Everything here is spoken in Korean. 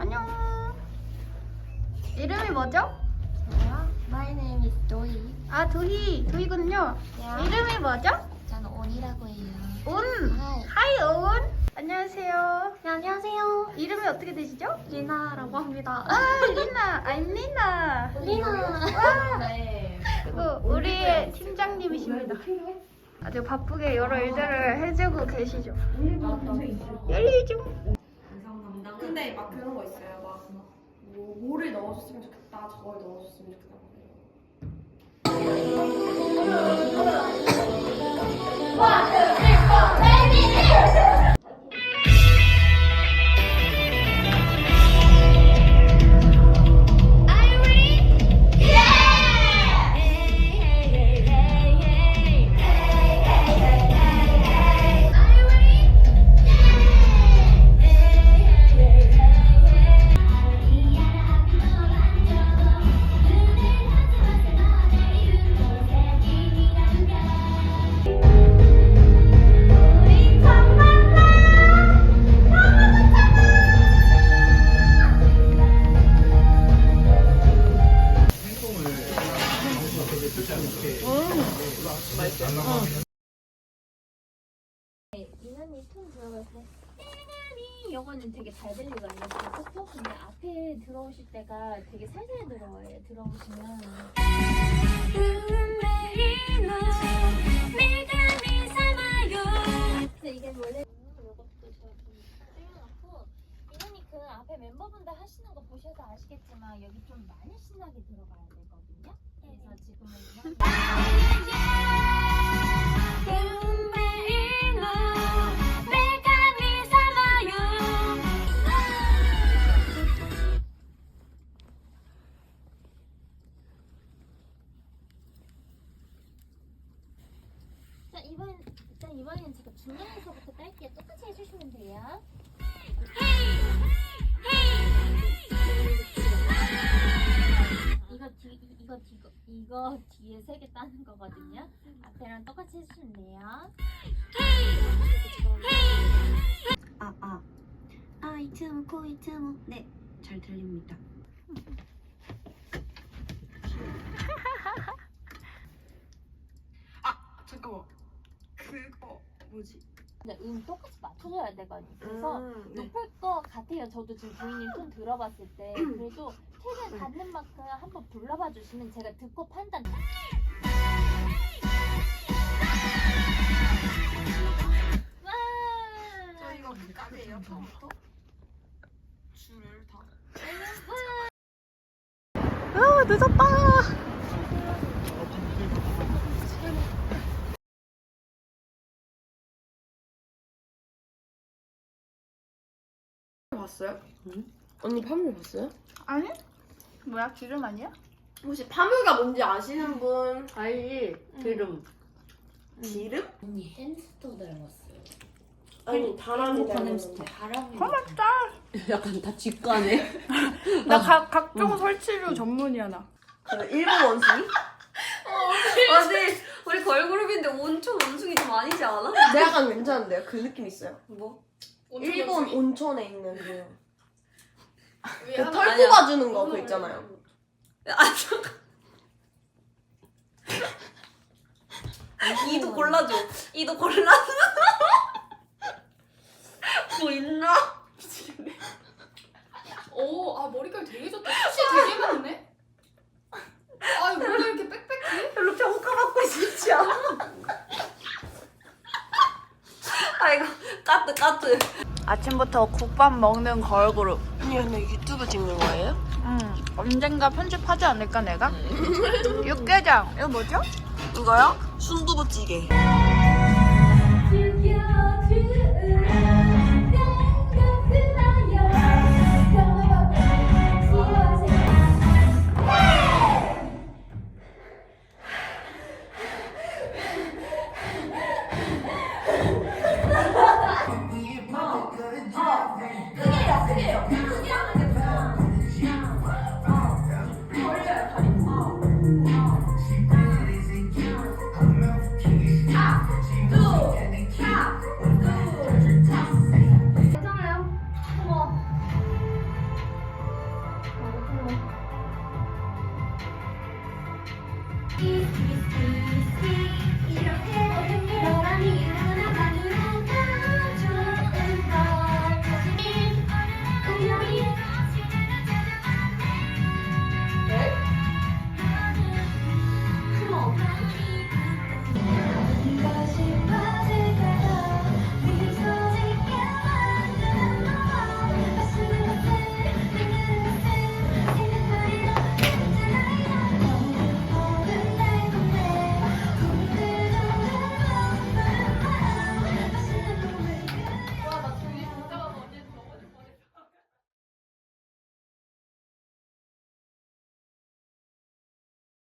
안녕. 이름이 뭐죠? My name is Doi. 아 도희 도희군요. 야. 이름이 뭐죠? 저는 온이라고 해요. 온. 하이. 하이 온. 안녕하세요. 네, 안녕하세요. 이름이 어떻게 되시죠? 리나라고 합니다. 아 리나. I'm 리나. 리나. 네. 그리고 우리의 팀장님이십니다. 아주 바쁘게 여러 일들을 해주고 계시죠. 열리 좀. 근데 막 그런 거 있어요. 막 뭐, 뭐를 넣어줬으면 좋겠다, 저걸 넣어줬으면 좋겠다. 요거는 되게 잘 들리거든요. 그렇고 근데 앞에 들어오실 때가 되게 살살 들어와요. 들어오시면 이게 원래 요것도 제가 좀 떼어놓고 이난이 그 앞에 멤버분들 하시는 거 보셔서 아시겠지만 여기 좀 많이 신나게 들어가야 되거든요. 일단 이번에는 제가 중간에서부터 딸게요. 똑같이 해주시면 돼요. 이거 뒤 이- 이거 뒤 이거 뒤에 세 개 따는 거거든요. 앞에랑 똑같이 해주시면 돼요. 아, 아. 아, 이 틈, 코, 이 틈. 네, 잘 들립니다. 잠깐만. 그거 뭐지? 근데 음 똑같이 맞춰줘야 되거든요. 그래서 음, 네. 높을 것 같아요. 저도 지금 부인님 톤 들어봤을 때 그래도 최대한 닿는 만큼 한번 불러봐 주시면 제가 듣고 판단. 와. 저 이거 까지예요, 처음부터? 줄을 다. 아 늦었다. 봤어요? 언니 파묘 봤어요? 아니? 뭐야 기름 아니야? 혹시 파묘가 뭔지 아시는 분? 알지? 기름. 기름? 언니 햄스터 닮았어요. 아니, 다람쥐 행복한 닮은 햄스터. 다람쥐. 고맙다. 약간 다 직관해. 나각 각종 설치류 전문이야 나. 그 일본 원숭이? 아니 우리 걸그룹인데 온천 원숭이 좀 아니지 않아? 근데 약간 괜찮은데요? 그 느낌 있어요. 뭐? 일본 온천에 있는 그. 그 아니야. 털 뽑아주는 거그 있잖아요. 아 잠깐 이도 골라줘 이도 골라줘 뭐 있나? 오, 아 머리카락 되게 좋다. 숱이 되게 많네. 아, 원래 이렇게 빽빽해? 별로 평가받고 싶지 않아 아이고 까뜨 까뜨 아침부터 국밥 먹는 걸그룹. 언니 근데 유튜브 찍는 거예요? 응. 언젠가 편집하지 않을까 내가? 육개장. 이거 뭐죠? 이거요? 순두부찌개.